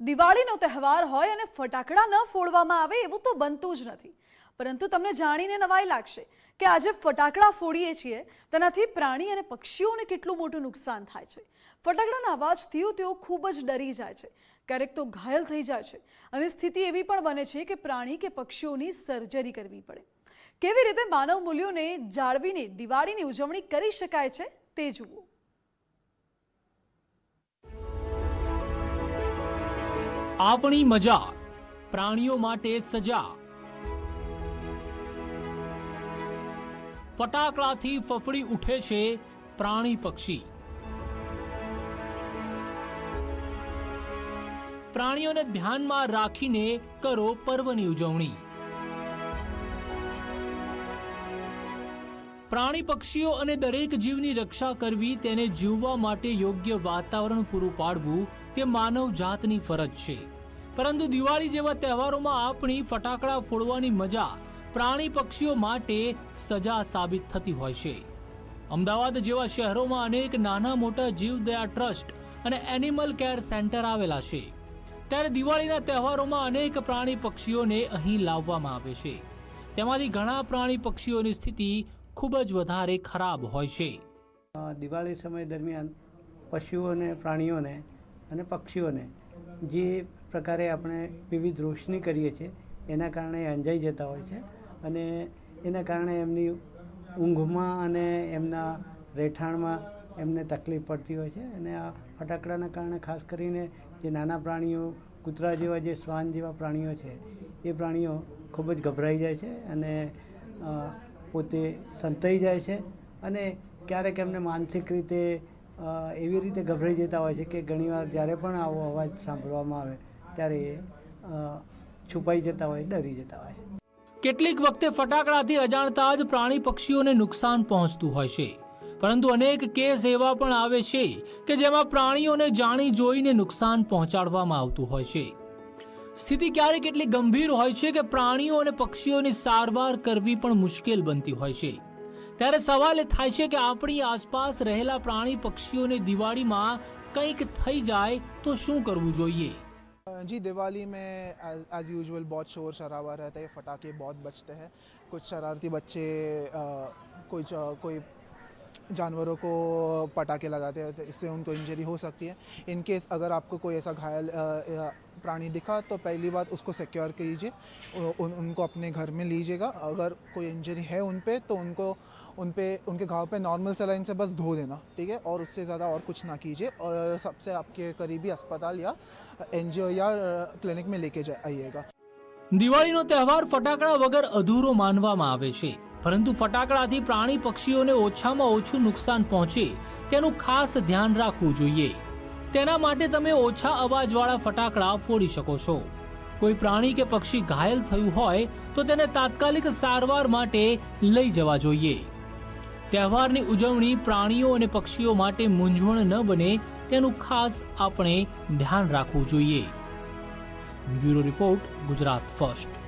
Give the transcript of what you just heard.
દિવાળીનો તહેવાર હોય અને ફટાકડા ન ફોડવામાં આવે એવું તો બનતું જ નથી. પરંતુ તમને જાણીને નવાઈ લાગશે કે આજે ફટાકડા ફોડીએ છીએ, તેનાથી પ્રાણી અને પક્ષીઓને કેટલું મોટું નુકસાન થાય છે. ફટાકડાના અવાજથી તેઓ ખૂબ જ ડરી જાય છે, ક્યારેક તો ઘાયલ થઈ જાય છે અને સ્થિતિ એવી પણ બને છે કે પ્રાણી કે પક્ષીઓની સર્જરી કરવી પડે. કેવી રીતે માનવ મૂલ્યોને જાળવીને દિવાળીની ઉજવણી કરી શકાય છે તે જુઓ. આપણી મજા, પ્રાણીઓ માટે સજા. ફટાકડાથી ફફડી ઉઠે છે પ્રાણી પક્ષી. પ્રાણીઓને ધ્યાનમાં રાખીને કરો પર્વની ઉજવણી. પ્રાણી પક્ષીઓ અને દરેક જીવની રક્ષા કરવી તેને જીવવા માટે યોગ્ય વાતાવરણ પૂરું પાડવું તે માનવ જાતની ફરજ છે. પરંતુ દિવાળી જેવા તહેવારોમાં આપણી ફટાકડા ફોડવાની મજા પ્રાણી પક્ષીઓ માટે સજા સાબિત થતી હોય છે. અમદાવાદ જેવા શહેરોમાં અનેક નાના મોટા જીવદયા ટ્રસ્ટ અને એનિમલ કેર સેન્ટર આવેલા છે. ત્યારે દિવાળીના તહેવારોમાં અનેક પ્રાણી પક્ષીઓને અહીં લાવવામાં આવે છે. તેમાંથી ઘણા પ્રાણી પક્ષીઓની સ્થિતિ ખૂબ જ વધારે ખરાબ હોય છે. દિવાળી સમય દરમિયાન પશુઓને, પ્રાણીઓને અને પક્ષીઓને જે પ્રકારે આપણે વિવિધ રોશની કરીએ છીએ, એના કારણે અંજાઈ જતા હોય છે અને એના કારણે એમની ઊંઘમાં અને એમના રહેઠાણમાં એમને તકલીફ પડતી હોય છે અને આ ફટાકડાના કારણે ખાસ કરીને જે નાના પ્રાણીઓ, કૂતરા જેવા જે શ્વાન જેવા પ્રાણીઓ છે, એ પ્રાણીઓ ખૂબ જ ગભરાઈ જાય છે અને પોતે સંતાઈ જાય છે અને ક્યારેક એમને માનસિક રીતે એવી રીતે ગભરાઈ જતા હોય છે કે ઘણીવાર જ્યારે પણ આવો અવાજ સાંભળવામાં આવે ત્યારે એ છુપાઈ જતા હોય, ડરી જતા હોય કેટલીક વખતે ફટાકડાથી અજાણતા જ પ્રાણી પક્ષીઓને નુકસાન પહોંચતું હોય છે. પરંતુ અનેક કેસ એવા પણ આવે છે કે જેમાં પ્રાણીઓને જાણી જોઈને નુકસાન પહોંચાડવામાં આવતું હોય છે. સ્થિતિ ક્યારેક એટલી ગંભીર હોય છે કે પ્રાણીઓ અને પક્ષીઓની સારવાર કરવી પણ મુશ્કેલ બનતી હોય છે ત્યારે સવાલ એ થાય છે કે આપણી આસપાસ રહેલા પ્રાણી પક્ષીઓને દિવાળીમાં કંઈક થઈ જાય તો શું કરવું જોઈએ जी दिवाली में एज़ यूजुअल बहुत शोर शराबा रहता है फटाके बहुत बजते हैं कुछ शरारती बच्चे अ, कोई च- कोई जानवरों को पटाखे लगाते हैं तो इससे उनको इंजरी हो सकती है इन केस अगर आपको कोई ऐसा घायल अ, अ, प्राणी दिखा तो पहली बात उसको सिक्योर कीजिए उ- उन, उनको अपने घर में लीजिएगा अगर कोई इंजरी है उन पे तो उनको उन पे उनके घाव पे नॉर्मल सलाइन से बस धो देना ठीक है और उससे ज़्यादा और कुछ ना कीजिए और सबसे आपके करीबी अस्पताल या एन या क्लिनिक में लेके जा आइएगा દિવાળીનો તહેવાર ફટાકડા વગર અધૂરો માનવામાં આવે છે પરંતુ ફટાકડાથી પ્રાણી પક્ષીઓને ઓછામાં ઓછું નુકસાન પહોંચે તેનું ખાસ ધ્યાન રાખવું જોઈએ. તેના માટે તમે ઓછા અવાજવાળા ફટાકડા ફોડી શકો છો. કોઈ પ્રાણી કે પક્ષી ઘાયલ થયું હોય તો તેને તાત્કાલિક સારવાર માટે લઈ જવા જોઈએ. તહેવારની ઉજવણી પ્રાણીઓ અને પક્ષીઓ માટે મૂંઝવણ ન બને તેનું ખાસ આપણે ધ્યાન રાખવું જોઈએ. Bureau report, Gujarat first.